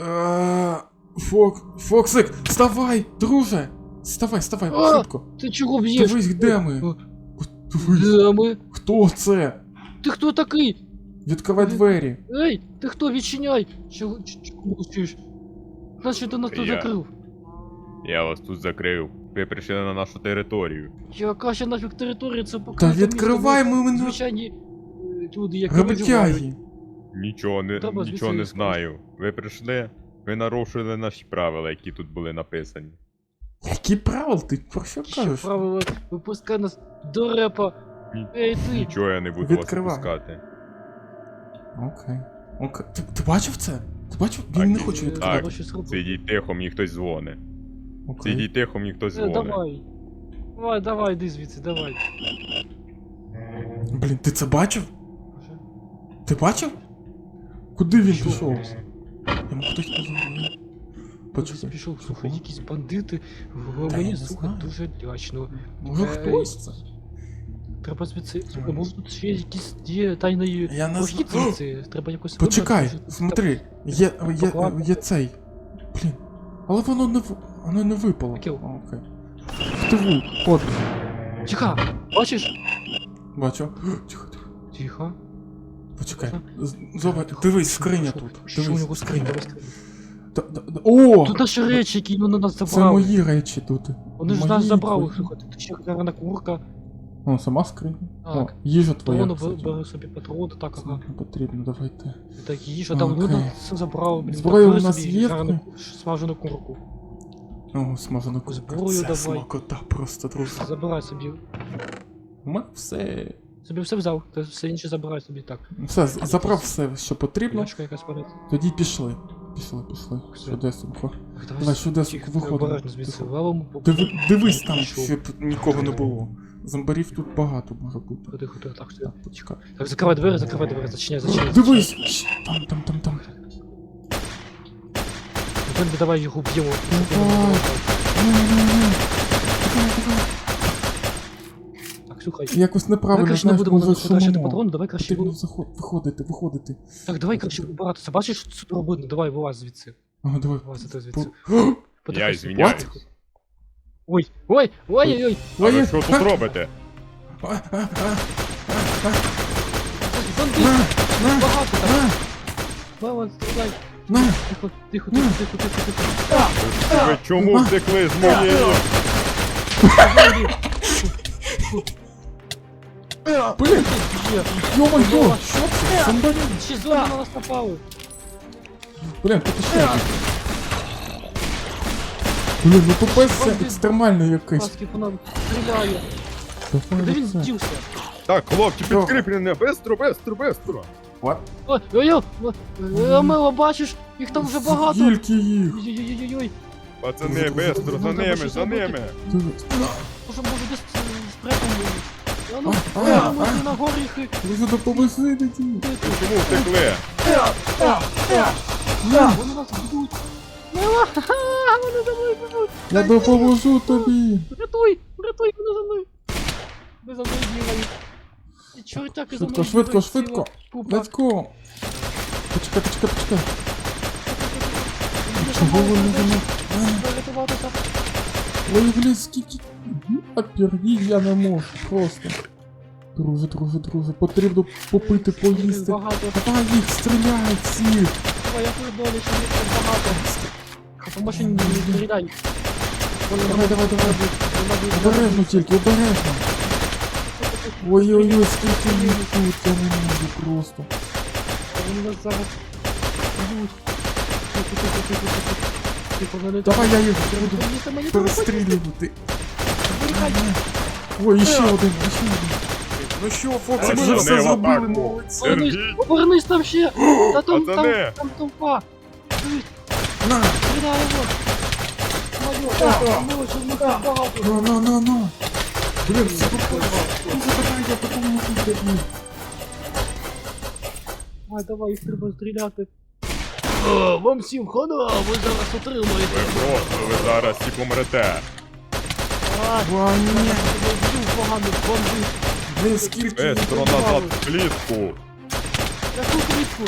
Е, Фок, Фоксик, вставай, друже! Вставай, вставай, А! швидко. Ти чого б'єш? Дивись, де ми? Де ми? хто це? Ти хто такий? Відкривай двері. Ей, ти хто? Відчиняй! Чого мовчиш? Наче ти нас тут Я. закрив. Я вас тут закрив. Ви прийшли на нашу територію. Яка ще нафіг територія, це поки Та відкривай, ми мене- Звичайні е, люди, які виживають. Нічого не, Треба нічого звідси не знаю. Ви прийшли, ви нарушили наші правила, які тут були написані. Які правила? Ти про що Що кажеш? правило, випускай нас до репа. Ні- Ей ти! Нічого я не буду Відкривай. вас випускати. Окей. Окей. Ти, ти бачив це? Ти бачив? Він Так, не хоче відкривати. Треба щось робити. Сидіть тихо, мені хтось дзвонить. Окей. Сидіть тихо, мені хтось Е, дзвонить. давай. Давай, давай, йди звідси, давай. Блін, ти це бачив? Ти бачив? Куди він пішов? Йому хтось позвонив. Почекай. пішов, слухай, якісь бандити. Та я Мені, не слухай, знаю. дуже лячно. Е, хтось це? Треба звідси. Слухай, може тут ще якісь є тайної Я не прохід звідси. Треба якось Почекай, вибратися. смотри, є, є, Покладно. є цей. Блін. Але воно не в- воно не випало. Окей. А, Окей. Втиву, от, Тихо, бачиш? бачу. Тихо, тихо. Тихо. Почекай. Зоба, дивись, скриня тут. Що у нього скриня? Скриня. Та- та- та- О! Тут наші речі, які вони нас Це забрали. мої речі тут. Вони ж Мої, нас забрали, твої. слухай, тут ще гарна курка. О, сама скриня. О, Так. їжа твоя. Патрони кстати. бери собі патрони, так, Це ага. не потрібно, давайте. Так, їжа, там Окей. люди все забрали, блін. Зброя у нас є гарну смажену курку. О, смажена Таку курка. зброю Це давай. смакота просто, друзі. Забирай собі. У мене все. Собі все взяв, ти все інше забирай собі так. Все, забрав все, що потрібно. Пляшка якась поряд. Тоді пішли. Пішли, пішли. Швидесенько. Давай швидесенько тихо, виходимо. Диви, дивись там, щоб нікого не було. Зомбарів тут багато може бути. Ходи, ходи, так, все. Так, почекай. Так, закривай двері, закривай двері, зачиняй, зачиняй. Дивись! Щ, Там, там, там, там. Давай, давай його б'ємо. Давай. Давай, давай. Так, слухай. Якось Давай неправильно, краще не знаєш, будемо коли шумимо. патрони, давай краще Потрібно будемо. заход- виходити, виходити. Так, давай краще убиратися. Бачиш, що тут робити? Давай, вилазь звідси. Ага, давай. Вилазь ти звідси. По- Потихай, извиняюсь. Ой, ой, ой, ой, ой. А ви що тут робите? А, а, а, а, Зомбі, На, на, багато там. на, Давай, стріляй. на. Тихо, тихо, тихо, тихо, тихо, тихо. Ви чому втекли з моєї? Блін, Є. йо-моє, що це? Зомбарі. Ще зомбі на нас напали. Блін, ще один. Блін, ну тупець це екстремальний якийсь. Паски по нам стріляє. Давай Де він оце. здівся? Так, хлопці, Що? підкріплення, бистро, бистро, бистро. What? Ой, ой, ой, ой, Мило, бачиш? Їх там вже багато. Скільки їх? Ой-ой-ой-ой. Пацани, бистро, за ними, за ними. Дивись. Може, може, десь е, спрятом. Ну, а, можна на горіхи. Ви допомогли дитині. Чому втекли? Вони нас б'ють. Вони за мною б'ють. Я допоможу тобі. Рятуй, рятуй, вони за мною. Ви за мною бігають. І чортяки за Швидко, мною швидко, швидко. купа. Let's go. Почекай, почекай, почекай. Чого вони за мною? Ой, блін, скільки. А перді я не можу, просто. Друже, друже, друже, потрібно попити, поїсти. Багато. Давай їх, стріляй всіх. Давай, я передолі, що їх там багато. А по не стріляй. Давай, давай, давай. Обережно тільки, обережно. Ой-ой-ой, скільки їх тут, я не можу просто. Вони нас зараз Давай я їх буду перестрілювати. Ой, ще один, ще один. Ну що, Фокс, ми Пацани, все зробили, молодці. Сергій. повернись там ще! Та там, там, там толпа! Дивись, На, стріляй його! Майо, мило, що них так багато! на, на, на, на. Блін, все попало. Ну, забирай, я потім не тобі. Ай, давай, їх треба стріляти. Вам всім хана, ви зараз Ви отримаєте. просто, ви зараз всі помрете. Ва, ні. погано, їх Бистро назад в клітку. Яку клітку?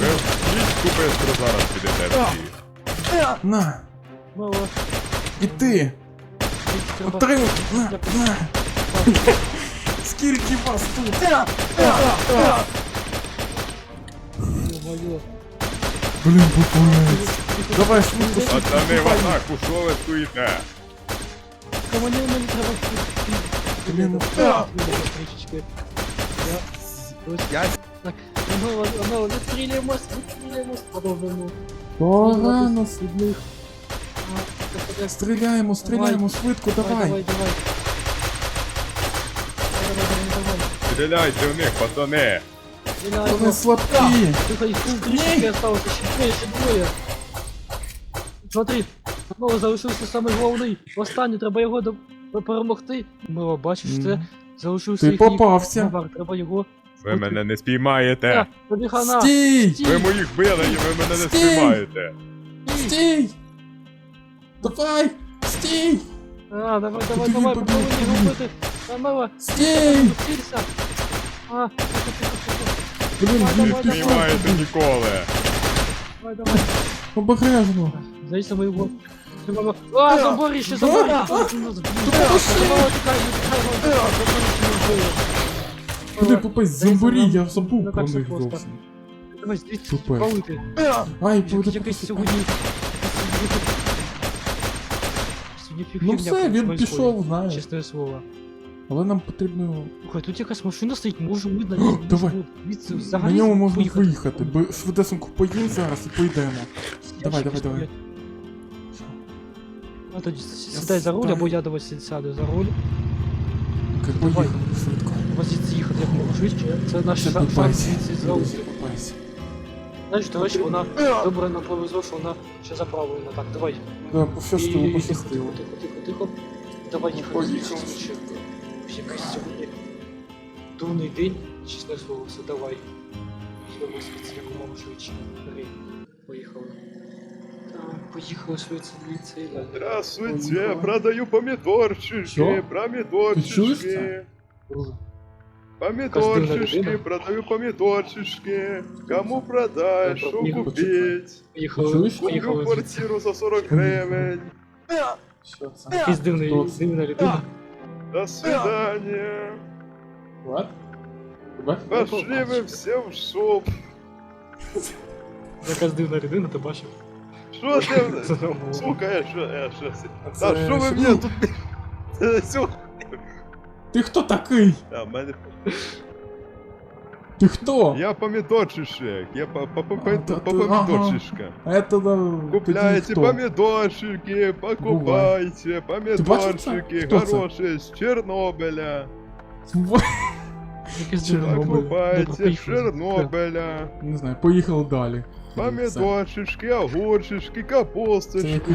Ви вічку бистро зараз підете всі. На, Мало. і ти! Отримай! На, на! Скільки вас тут? Блін, популець. Давай швидко. Пацани, в атаку, що ви стоїте? Командир мені треба... Блін, ну, Я... Трішечки. Я... Ось Я так. Не стріляємось, не стріляємось. Продовжуємо. Погано. від них. А, так, так, Стріляємо, стріляємо, швидко, Давай, давай. давай, давай. Давай, давай, давай, стріляйте в них, пацани. Стреляй, Вони слабкі. Ще двоє, ще двоє. Смотри, знову залишився самий головний. Останній, треба його до... перемогти. Мило, бачиш це? Залишився Ти їхній попався. Навар, треба його. Ви мене не спіймаєте. Тобі хана. Стій! Стій, Ви моїх били і ви мене не Стій! спіймаєте. стій. Стій! Давай! Стій! А, давай, давай, Побіги, давай, попробуй не побіги. губити. А, мило, Стій! цілься. А, тихо, тихо, тихо. Блін, Давай, їх давай, Не пішов спіймаєте ніколи. Давай, давай. Обережно. Зайся моего. Треба- А, заборище, заборище! Куди попасть? Зомбарі, я забув про них зовсім. Давай, звідси Супер. палити. Ай, буде Якийсь сьогодні... Ну все, він пішов, знаєш. Чесне слово. Але нам потрібно. Слухай, тут якась машина стоїть, може ми на ній давай. звідси На взагалі ньому можна поїхати. виїхати. Бо швидесенько поїм зараз і поїдемо. Давай, давай, давай. А тоді сідай за руль, або я давай сі- сяду за руль. Окей, Давай. поїхали швидко. Звідси їхати як можна швидше. Це наш Ще шанс попайся. звідси з руль. Попайся. Знаєш, до речі, вона добре нам повезло, що вона ще заправлена. Так, давай. Да, пощастило, Тихо, пощастило. тихо, тихо, тихо. Давай їхати. Поїхали. Ще якийсь сьогодні дурний день, чесне слово, все, давай. Їдемо звідси якомога швидше. Бери, поїхали. Так, поїхали швидше звідси. Здравствуйте, продаю помидорчики, Що? Ти чуєш помидорчики. це? Друже. Помидорчики, людина. продаю помидорчики. Кому продай, Я що пропів, купить? Поїхали, Чуєш? Куплю поїхали звідси. квартиру за 40 гривень. Що це? Якийсь дивний, Хто це? дивна людина. До свидания. What? Тебе? Пошли ви все в шоп. Якась дивна людина, ти бачив? Що ти? Це нормально. Сука, я що, я що? Це Та що ви що? мені тут? Це все. Ти хто такий? А, в мене Ти хто? Я помидорчишек, я по, по, по, А, по, та по ти- помидорчишка. Это да. Купляйте тоді хто? помидорчики, покупайте помидорчики, Хто це? хорошие с Чернобыля. Во- Якийсь дивний. Чорнобиль. Добре, Покупайте с поїхали. Чернобыля. Не знаю, поїхали далі. Огурчики, Це капусточку.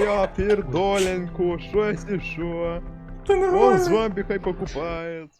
Я пердоленьку, шо если что. Он зомби хай покупает.